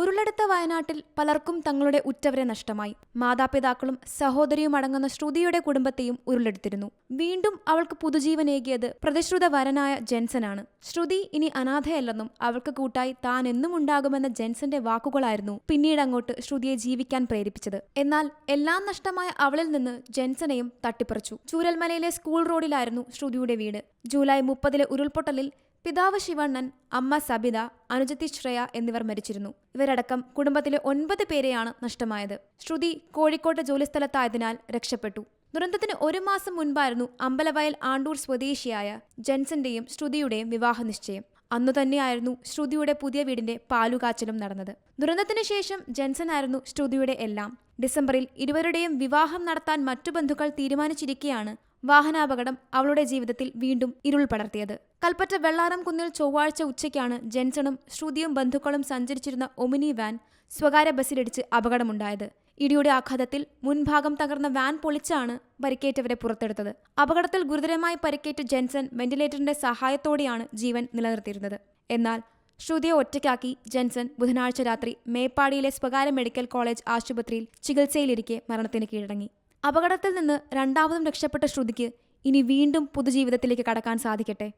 ഉരുളെടുത്ത വയനാട്ടിൽ പലർക്കും തങ്ങളുടെ ഉറ്റവരെ നഷ്ടമായി. മാതാപിതാക്കളും സഹോദരിയും അടങ്ങുന്ന ശ്രുതിയുടെ കുടുംബത്തെയും ഉരുളെടുത്തിരുന്നു. വീണ്ടും അവൾക്ക് പുതുജീവനേകിയത് പ്രതിശ്രുത വരനായ ജെൻസനാണ്. ശ്രുതി ഇനി അനാഥയല്ലെന്നും അവൾക്ക് കൂട്ടായി താൻ എന്നും ഉണ്ടാകുമെന്ന ജെൻസന്റെ വാക്കുകളായിരുന്നു പിന്നീട് അങ്ങോട്ട് ശ്രുതിയെ ജീവിക്കാൻ പ്രേരിപ്പിച്ചത്. എന്നാൽ എല്ലാം നഷ്ടമായ അവളിൽ നിന്ന് ജെൻസനെയും തട്ടിപ്പറിച്ചു. ചൂരൽമലയിലെ സ്കൂൾ റോഡിലായിരുന്നു ശ്രുതിയുടെ വീട്. ജൂലൈ മുപ്പതിലെ ഉരുൾപൊട്ടലിൽ പിതാവ് ശിവണ്ണൻ അമ്മ സബിത അനുജത്തി ശ്രേയ എന്നിവർ മരിച്ചിരുന്നു. ഇവരടക്കം കുടുംബത്തിലെ ഒൻപത് പേരെയാണ് നഷ്ടമായത്. ശ്രുതി കോഴിക്കോട്ടെ ജോലിസ്ഥലത്തായതിനാൽ രക്ഷപ്പെട്ടു. ദുരന്തത്തിന് ഒരു മാസം മുൻപായിരുന്നു അമ്പലവയൽ ആണ്ടൂർ സ്വദേശിയായ ജെൻസന്റെയും ശ്രുതിയുടെയും വിവാഹ നിശ്ചയം. അന്നു തന്നെയായിരുന്നു ശ്രുതിയുടെ പുതിയ വീടിന്റെ പാലുകാച്ചലും നടന്നത്. ദുരന്തത്തിന് ശേഷം ജെൻസൺ ആയിരുന്നു ശ്രുതിയുടെ എല്ലാം. ഡിസംബറിൽ ഇരുവരുടെയും വിവാഹം നടത്താൻ മറ്റു ബന്ധുക്കൾ തീരുമാനിച്ചിരിക്കെയാണ് വാഹനാപകടം അവളുടെ ജീവിതത്തിൽ വീണ്ടും ഇരുൾ പടർത്തിയത്. കൽപ്പറ്റ വെള്ളാരം കുന്നിൽ ചൊവ്വാഴ്ച ഉച്ചയ്ക്കാണ് ജെൻസണും ശ്രുതിയും ബന്ധുക്കളും സഞ്ചരിച്ചിരുന്ന ഒമിനി വാൻ സ്വകാര്യ ബസ്സിലിടിച്ച് അപകടമുണ്ടായത്. ഇടിയുടെ ആഘാതത്തിൽ മുൻഭാഗം തകർന്ന വാൻ പൊളിച്ചാണ് പരിക്കേറ്റവരെ പുറത്തെടുത്തത്. അപകടത്തിൽ ഗുരുതരമായി പരിക്കേറ്റ ജെൻസൺ വെന്റിലേറ്ററിന്റെ സഹായത്തോടെയാണ് ജീവൻ നിലനിർത്തിയിരുന്നത്. എന്നാൽ ശ്രുതിയെ ഒറ്റയ്ക്കാക്കി ജെൻസൺ ബുധനാഴ്ച രാത്രി മേപ്പാടിയിലെ സ്വകാര്യ മെഡിക്കൽ കോളേജ് ആശുപത്രിയിൽ ചികിത്സയിലിരിക്കെ മരണത്തിന് കീഴടങ്ങി. അപകടത്തിൽ നിന്ന് രണ്ടാമതും രക്ഷപ്പെട്ട ശ്രുതിക്ക് ഇനി വീണ്ടും പുതുജീവിതത്തിലേക്ക് കടക്കാൻ സാധിക്കട്ടെ.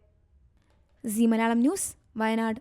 C Malayalam news Wayanad.